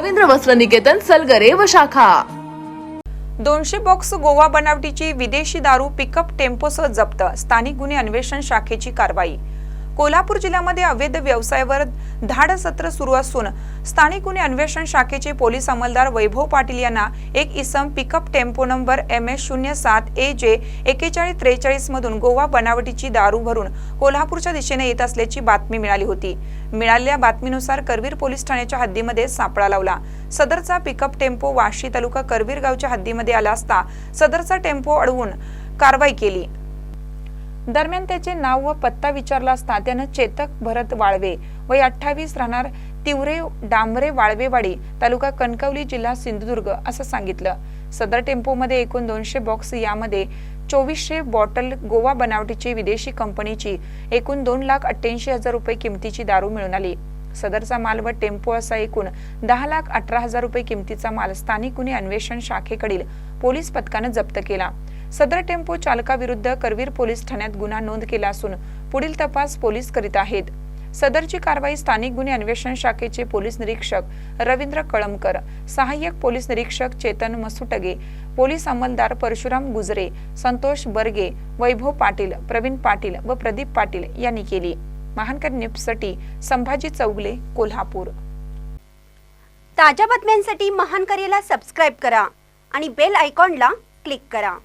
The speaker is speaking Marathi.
रवींद्र वस्त्र निकेतन सलगरे व शाखा. दोनशे बॉक्स गोवा बनावटीची विदेशी दारू पिकअप टेम्पोसह जप्त स्थानिक गुन्हे अन्वेषण शाखेची कारवाई. कोल्हापूर जिल्ह्यामध्ये अवैध व्यवसायावर धाड सत्र सुरू असून स्थानिक गुन्हे अन्वेषण शाखेचे पोलीस अंमलदार वैभव पाटील यांना एक इसम pickup tempo number M S शून्य सात ए जे एकेचाळीस त्रेचाळीस मधून गोवा बनावटीची दारू भरून कोल्हापूरच्या दिशेने येत असल्याची बातमी मिळाली होती. मिळालेल्या बातमीनुसार करवीर पोलीस ठाण्याच्या हद्दीमध्ये सापळा लावला. सदरचा पिकअप टेम्पो वाशी तालुका करवीर गावच्या हद्दीमध्ये आला असता सदरचा टेम्पो अडवून कारवाई केली. दरम्यान त्याचे नाव व पत्ता विचारला असता त्यानं चेतक भरत वाळवे वय अठ्ठावीस राहणार तिवरे डांबरे वाळवेवाडी तालुका कणकवली जिल्हा सिंधुदुर्ग असं सांगितलं. सदर टेम्पोमध्ये एकूण दोनशे बॉक्स यामध्ये चोवीसशे बॉटल गोवा बनावटीची विदेशी कंपनीची एकूण दोन लाख अठ्ठ्याऐंशी हजार रुपये किमतीची दारू मिळून आली. सदरचा माल व टेम्पो असा एकूण दहा लाख अठरा हजार रुपये किमतीचा माल स्थानिक गुन्हे अन्वेषण शाखेकडील पोलीस पथकानं जप्त केला. सदर टेम्पो चालकाविरुद्ध करवीर पोलीस ठाण्यात गुन्हा नोंद केला असून पुढील तपास पोलीस करीत आहेत. सदरची कारवाई स्थानिक गुन्हे अन्वेषण शाखेचे पोलीस निरीक्षक रवींद्र कळमकर सहाय्यक पोलीस निरीक्षक चेतन मसुटगे पोलीस अंमलदार परशुराम गुजरे संतोष बर्गे वैभव पाटील प्रवीण पाटील व प्रदीप पाटील यांनी केली. महानकर न्यूजसाठी संभाजी चौगले कोल्हापूर. ताज्या बातम्यांसाठी महानकरेला सबस्क्राईब करा आणि बेल आयकॉनला क्लिक करा.